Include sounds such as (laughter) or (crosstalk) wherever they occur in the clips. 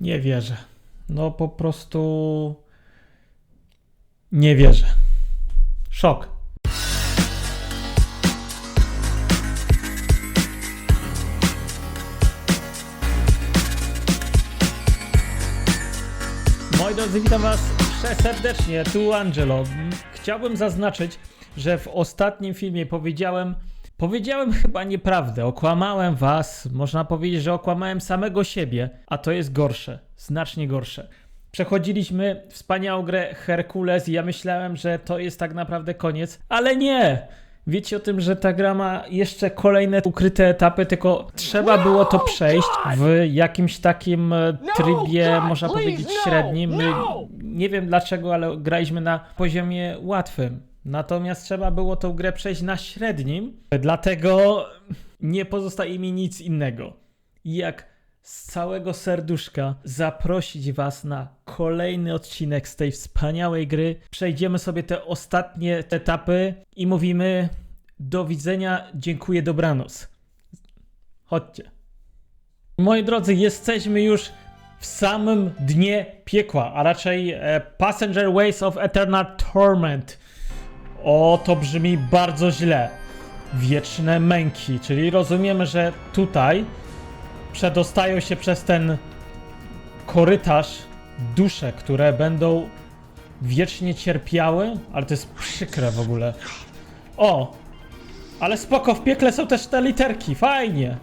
Nie wierzę. No po prostu. Nie wierzę. Szok. Moi drodzy, witam Was serdecznie. Tu Angelo. Chciałbym zaznaczyć, że w ostatnim filmie powiedziałem. Powiedziałem chyba nieprawdę, okłamałem was, można powiedzieć, że okłamałem samego siebie, a to jest gorsze, znacznie gorsze. Przechodziliśmy wspaniałą grę Herkules i ja myślałem, że to jest tak naprawdę koniec, ale nie! Wiecie o tym, że ta gra ma jeszcze kolejne ukryte etapy, tylko trzeba było to przejść w jakimś takim e, trybie, można powiedzieć, średnim. My- Nie wiem dlaczego, ale graliśmy na poziomie łatwym. Natomiast trzeba było tą grę przejść na średnim, dlatego nie pozostaje mi nic innego. Jak z całego serduszka zaprosić Was na kolejny odcinek z tej wspaniałej gry. Przejdziemy sobie te ostatnie etapy i mówimy do widzenia, dziękuję, dobranoc. Chodźcie. Moi drodzy, jesteśmy już w samym dnie piekła, a raczej e, Passenger Ways of Eternal Torment. O, to brzmi bardzo źle. Wieczne męki, czyli rozumiemy, że tutaj przedostają się przez ten korytarz dusze, które będą wiecznie cierpiały, ale to jest przykre w ogóle. O! Ale spoko, w piekle są też te literki, fajnie!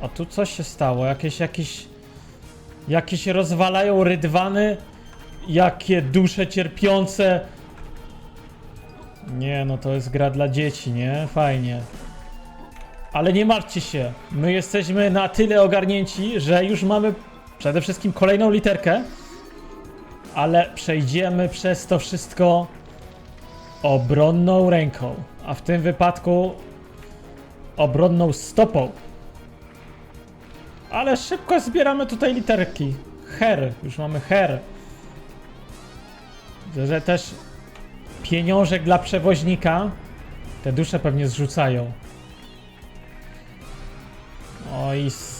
A tu coś się stało, jakieś, jakieś... Jakieś rozwalają rydwany, jakie dusze cierpiące. Nie, no to jest gra dla dzieci, nie? Fajnie. Ale nie martwcie się, my jesteśmy na tyle ogarnięci, że już mamy przede wszystkim kolejną literkę, ale przejdziemy przez to wszystko obronną ręką, a w tym wypadku obronną stopą. Ale szybko zbieramy tutaj literki. Her, już mamy her. Że też pieniążek dla przewoźnika. Te dusze pewnie zrzucają. Oj, z,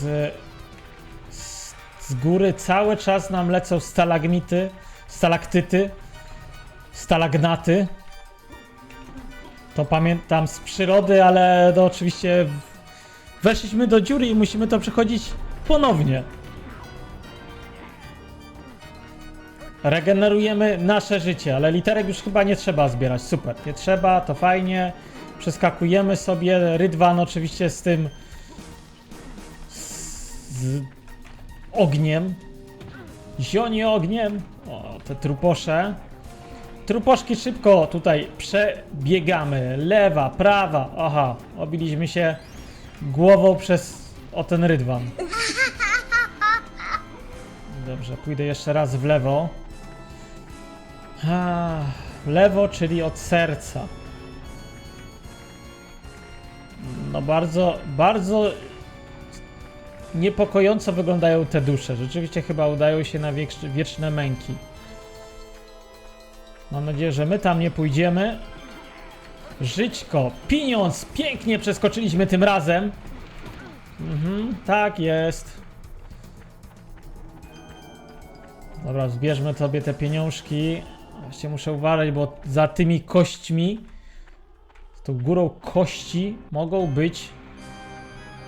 z, z góry cały czas nam lecą stalagmity, stalaktyty, stalagnaty. To pamiętam z przyrody, ale to oczywiście w- weszliśmy do dziury i musimy to przechodzić ponownie. Regenerujemy nasze życie, ale literek już chyba nie trzeba zbierać. Super, nie trzeba, to fajnie. Przeskakujemy sobie. Rydwan oczywiście z tym z ogniem. Zionie ogniem. O, te truposze. Truposzki szybko tutaj przebiegamy. Lewa, prawa. Aha, obiliśmy się głową przez o ten rydwan. (laughs) Dobrze, pójdę jeszcze raz w lewo. A, lewo, czyli od serca. No bardzo, bardzo niepokojąco wyglądają te dusze. Rzeczywiście chyba udają się na wiecz- wieczne męki. Mam nadzieję, że my tam nie pójdziemy. Żyćko, pieniądz, pięknie przeskoczyliśmy tym razem. Mhm, tak jest. Dobra, zbierzmy sobie te pieniążki. Właściwie muszę uważać, bo za tymi kośćmi, z tą górą kości mogą być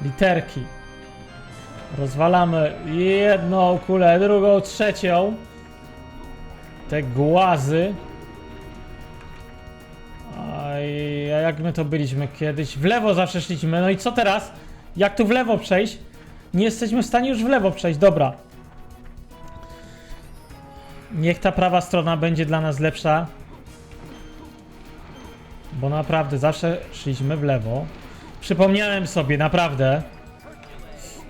literki. Rozwalamy jedną kulę, drugą, trzecią. Te głazy. A jak my to byliśmy kiedyś? W lewo zawsze szliśmy. No i co teraz? Jak tu w lewo przejść? Nie jesteśmy w stanie już w lewo przejść. Dobra. Niech ta prawa strona będzie dla nas lepsza. Bo naprawdę zawsze szliśmy w lewo. Przypomniałem sobie, naprawdę.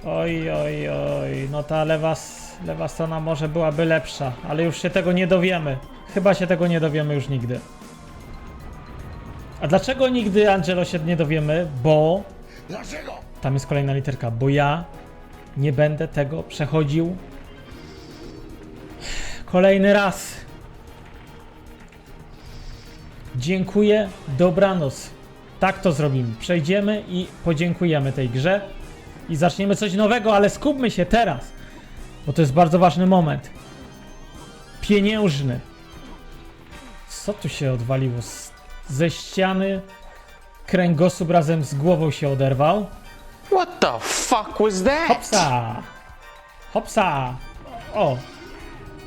Oj, oj, oj. No ta lewa, lewa strona może byłaby lepsza, ale już się tego nie dowiemy. Chyba się tego nie dowiemy już nigdy. A dlaczego nigdy, Angelo, się nie dowiemy? Bo Dlaczego? tam jest kolejna literka, bo ja nie będę tego przechodził kolejny raz. Dziękuję, dobranoc. Tak to zrobimy. Przejdziemy i podziękujemy tej grze. i zaczniemy coś nowego, ale skupmy się teraz, bo to jest bardzo ważny moment. Pieniężny. Co tu się odwaliło? Ze ściany kręgosłup razem z głową się oderwał. What the fuck was that? Hopsa! Hopsa! O!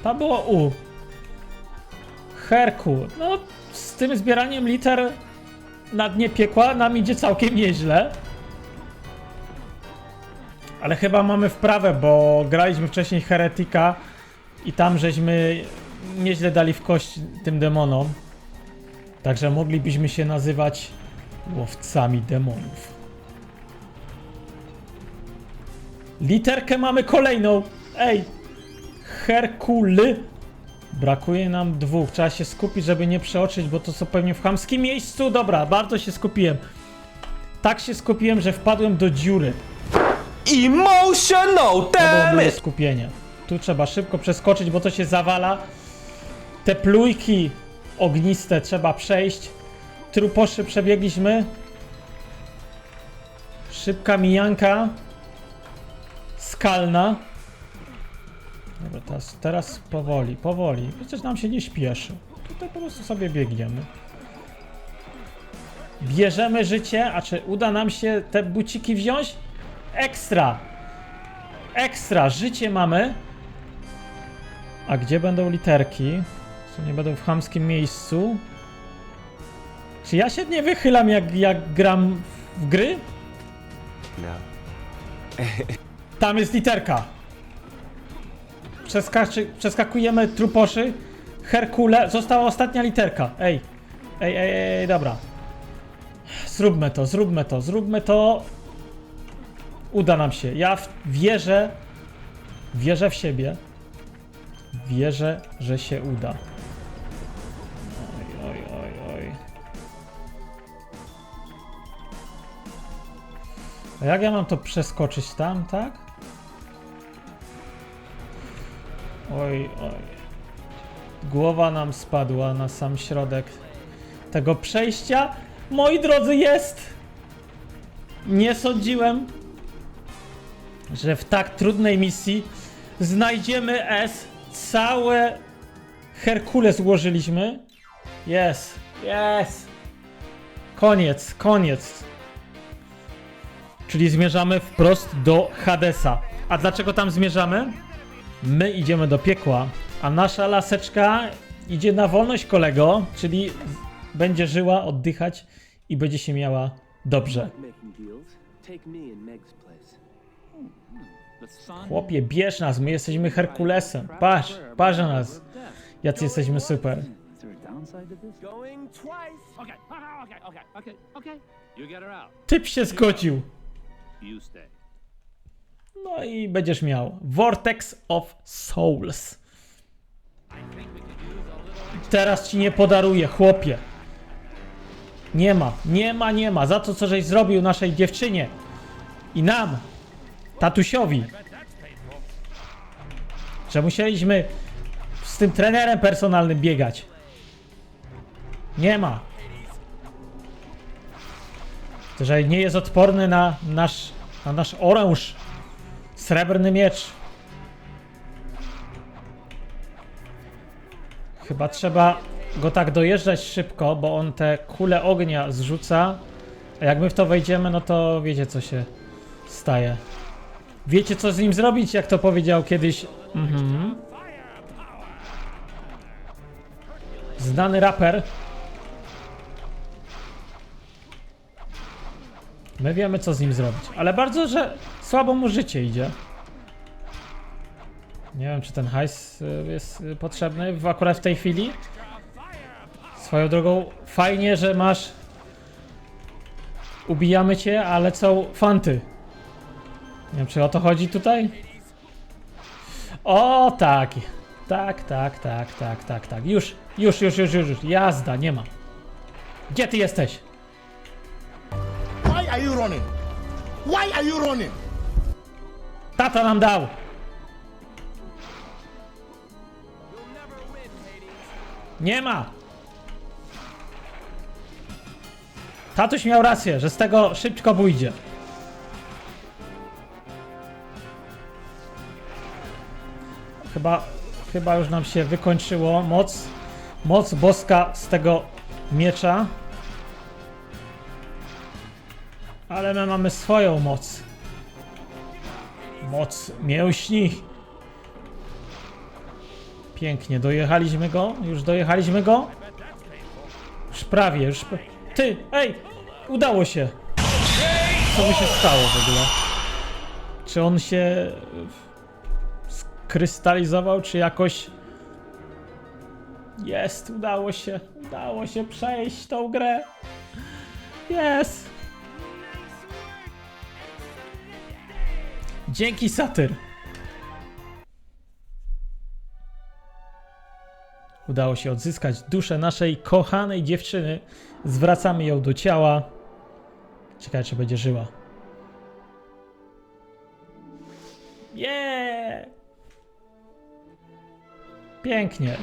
To było U. Herku. No, z tym zbieraniem liter na dnie piekła nam idzie całkiem nieźle. Ale chyba mamy wprawę, bo graliśmy wcześniej Heretika i tam żeśmy nieźle dali w kość tym demonom. Także moglibyśmy się nazywać łowcami demonów. Literkę mamy kolejną. Ej! Herkuly. Brakuje nam dwóch. Trzeba się skupić, żeby nie przeoczyć, bo to są pewnie w chamskim miejscu. Dobra, bardzo się skupiłem. Tak się skupiłem, że wpadłem do dziury. Emotional, To było, damn było it! skupienie. Tu trzeba szybko przeskoczyć, bo to się zawala. Te plujki ogniste trzeba przejść. Truposzy przebiegliśmy. Szybka mijanka. Skalna. Dobra, teraz, teraz powoli, powoli. Przecież nam się nie śpieszy. Tutaj po prostu sobie biegniemy. Bierzemy życie, a czy uda nam się te buciki wziąć? Ekstra! Ekstra, życie mamy. A gdzie będą literki? Czy nie będą w chamskim miejscu? Czy ja się nie wychylam jak, jak gram w gry? No. Tam jest literka. Przeskaczy, przeskakujemy truposzy. Herkule. Została ostatnia literka. Ej. Ej, ej, ej, dobra. Zróbmy to, zróbmy to, zróbmy to. Uda nam się. Ja wierzę. Wierzę w siebie. Wierzę, że się uda. Oj, oj, oj, oj. A jak ja mam to przeskoczyć tam, tak? Oj, oj. Głowa nam spadła na sam środek tego przejścia. Moi drodzy, jest! Nie sądziłem, że w tak trudnej misji znajdziemy S. Całe Herkule złożyliśmy. Jest, jest. Koniec, koniec. Czyli zmierzamy wprost do Hadesa. A dlaczego tam zmierzamy? My idziemy do piekła, a nasza laseczka idzie na wolność, kolego, czyli będzie żyła, oddychać i będzie się miała dobrze. Chłopie, bierz nas, my jesteśmy Herkulesem. Patrz, patrz na nas, jacy jesteśmy super. Typ się zgodził. No i będziesz miał Vortex of Souls. Teraz ci nie podaruję, chłopie. Nie ma, nie ma, nie ma. Za to, co żeś zrobił naszej dziewczynie i nam, tatusiowi. Że musieliśmy z tym trenerem personalnym biegać. Nie ma. Że nie jest odporny na nasz, na nasz oręż. Srebrny miecz. Chyba trzeba go tak dojeżdżać szybko, bo on te kule ognia zrzuca. A jak my w to wejdziemy, no to wiecie co się staje. Wiecie co z nim zrobić, jak to powiedział kiedyś. Mhm. Znany raper. My wiemy co z nim zrobić, ale bardzo, że słabo mu życie idzie. Nie wiem, czy ten hajs y, jest y, potrzebny w, akurat w tej chwili. Swoją drogą, fajnie, że masz. Ubijamy cię, ale są fanty. Nie wiem, czy o to chodzi tutaj? O, tak. Tak, tak, tak, tak, tak, tak. Już, już, już, już, już. już. Jazda, nie ma. Gdzie ty jesteś? Why are you running? Why are you running? Tata nam dał! Nie ma! Tatuś miał rację, że z tego szybko pójdzie. Chyba, chyba już nam się wykończyło moc, moc boska z tego miecza. Ale my mamy swoją moc. Moc mięśni. Pięknie, dojechaliśmy go? Już dojechaliśmy go? Już prawie, już... Ty, ej! Udało się! Co mu się stało w ogóle? Czy on się e, skrystalizował, czy jakoś... Jest, udało się, udało się przejść tą grę. Jest! Dzięki Satyr. Udało się odzyskać duszę naszej kochanej dziewczyny. Zwracamy ją do ciała. Ciekawe, czy będzie żyła. Yeah! Pięknie.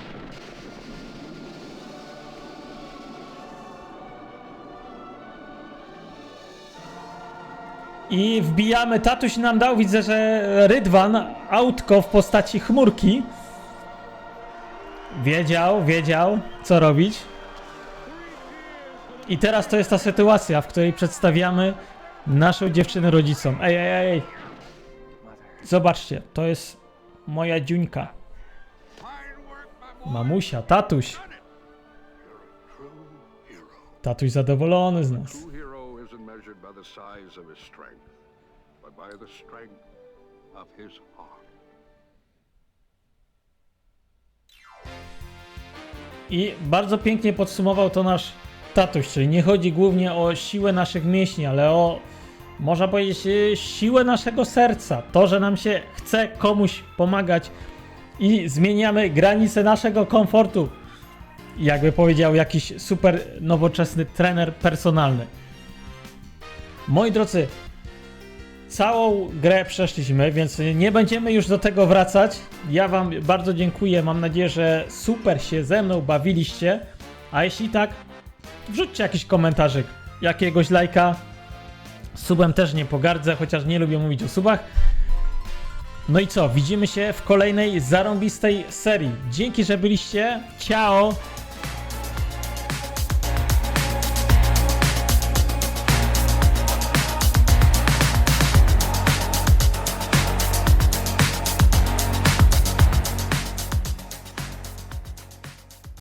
I wbijamy, tatuś nam dał, widzę, że Rydwan, autko w postaci chmurki. Wiedział, wiedział, co robić. I teraz to jest ta sytuacja, w której przedstawiamy naszą dziewczynę rodzicom. Ej, ej, ej. Zobaczcie, to jest moja dziuńka. Mamusia, tatuś. Tatuś zadowolony z nas. Measured by the size of his strength, but by the strength of his heart. I bardzo pięknie podsumował to nasz tatuś, czyli nie chodzi głównie o siłę naszych mięśni, ale o, można powiedzieć, y, siłę naszego serca. To, że nam się chce komuś pomagać i zmieniamy granice naszego komfortu. Jakby powiedział jakiś super nowoczesny trener personalny. Moi drodzy, całą grę przeszliśmy, więc nie będziemy już do tego wracać. Ja Wam bardzo dziękuję. Mam nadzieję, że super się ze mną bawiliście. A jeśli tak, wrzućcie jakiś komentarzyk, jakiegoś lajka. Subem też nie pogardzę, chociaż nie lubię mówić o subach. No i co? Widzimy się w kolejnej zarąbistej serii. Dzięki, że byliście. Ciao!